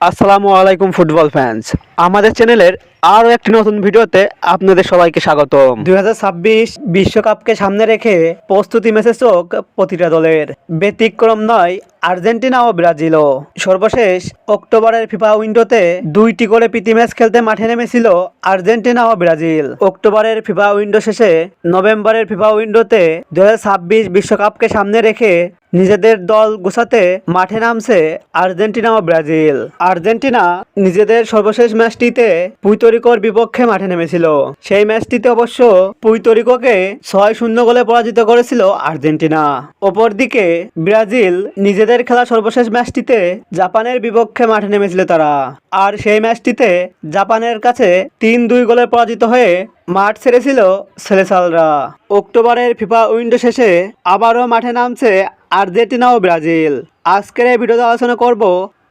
আসসালামু আলাইকুম, football fans আমাদের চ্যানেলের আরও একটি নতুন ভিডিওতে আপনাদের সবাইকে স্বাগতম। দুই বিশ্বকাপকে সামনে রেখে প্রস্তুতি ম্যাচে চোখ প্রতিটা দলের। ব্যতিক্রম নয়, আর্জেন্টিনা ও ব্রাজিলও সর্বশেষ অক্টোবরের ফিফা উইন্ডোতে দুইটি করে প্রীতি ম্যাচ খেলতে মাঠে নেমেছিল আর্জেন্টিনা ও ব্রাজিল। অক্টোবরের ফিফা উইন্ডো শেষে নভেম্বরের ফিফা উইন্ডোতে দু বিশ্বকাপকে সামনে রেখে নিজেদের দল গোছাতে মাঠে নামছে আর্জেন্টিনা ও ব্রাজিল। আর্জেন্টিনা নিজেদের সর্বশেষ ম্যাচটিতে পুইতরিকোর বিপক্ষে মাঠে নেমেছিল। সেই ম্যাচটিতে অবশ্য পুইতরিকোকে ছয় শূন্য গোলে পরাজিত করেছিল আর্জেন্টিনা। অপরদিকে ব্রাজিল নিজেদের খেলা সর্বশেষ ম্যাচটিতে জাপানের বিপক্ষে মাঠে নেমেছিল তারা। আর সেই ম্যাচটিতে জাপানের কাছে তিন দুই গোলে পরাজিত হয়ে মাঠ ছেড়েছিল সেলেসালরা। অক্টোবরের ফিফা উইন্ডো শেষে আবারও মাঠে নামছে আর্জেন্টিনা ও ব্রাজিল। আজকের এই ভিডিওতে আলোচনা করব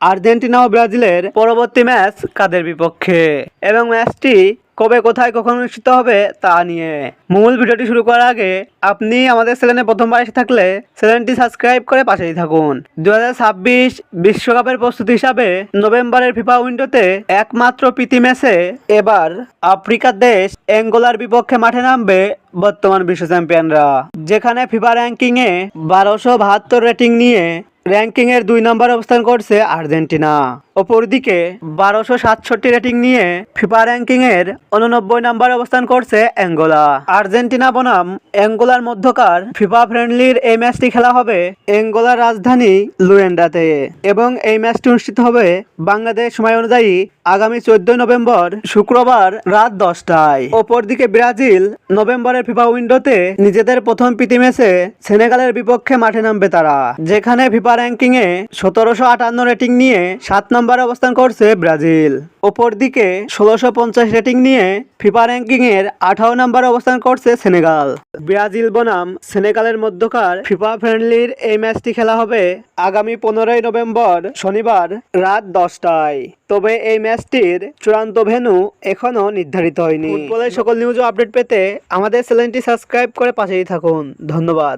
আর্জেন্টিনা ও ব্রাজিলের পরবর্তী ম্যাচ কাদের বিপক্ষে। এবং ম্যাচটি কবে, কোথায়, কখন অনুষ্ঠিত হবে তা নিয়ে। মূল ভিডিওটি শুরু করার আগে আপনি আমাদের চ্যানেলে প্রথমবার এসে থাকলে চ্যানেলটি সাবস্ক্রাইব করে পাশেই থাকুন। দু বিশ্বকাপের প্রস্তুতি হিসাবে নভেম্বরের ফিফা উইন্ডোতে একমাত্র প্রীতি ম্যাচে এবার আফ্রিকার দেশ অ্যাঙ্গোলার বিপক্ষে মাঠে নামবে বর্তমান বিশ্ব চ্যাম্পিয়নরা, যেখানে ফিফা র্যাঙ্কিংয়ে বারোশো বাহাত্তর রেটিং নিয়ে র্যাঙ্কিংয়ের দুই নম্বর অবস্থান করছে আর্জেন্টিনা। অপরদিকে বারোশো সাতষট্টি রেটিং নিয়ে ফিফা র্যাঙ্কিং এর উননব্বই নম্বর অবস্থান করছে অ্যাঙ্গোলা। আর্জেন্টিনা বনাম অ্যাঙ্গোলার মধ্যকার ফিফা ফ্রেন্ডলির এই ম্যাচটি খেলা হবে অ্যাঙ্গোলার রাজধানী লুয়েন্ডাতে এবং এই ম্যাচটি অনুষ্ঠিত হবে বাংলাদেশ সময় অনুযায়ী আগামী চোদ্দই নভেম্বর শুক্রবার রাত দশটায়। অপরদিকে ব্রাজিল নভেম্বরের ফিফা উইন্ডোতে নিজেদের প্রথম প্রীতি ম্যাচে সেনেগালের বিপক্ষে মাঠে নামবে তারা, যেখানে ফিফা র্যাঙ্কিং এ সতেরোশো আটান্ন রেটিং নিয়ে সাত নম্বরে অবস্থান করছে ব্রাজিল। অপরদিকে ষোলোশো পঞ্চাশ রেটিং নিয়ে ফিফা র্যাঙ্কিং এর আঠারো নম্বরে অবস্থান করছে সেনেগাল। ব্রাজিল বনাম সেনেগালের মধ্যকার ফিফা ফ্রেন্ডলির এই ম্যাচটি খেলা হবে আগামী পনেরোই নভেম্বর শনিবার রাত দশটায়। তবে এই ম্যাচটির চূড়ান্ত ভেন্যু এখনও নির্ধারিত হয়নি। ফুটবলের সকল নিউজ আপডেট পেতে আমাদের চ্যানেলটি সাবস্ক্রাইব করে পাশেই থাকুন। ধন্যবাদ।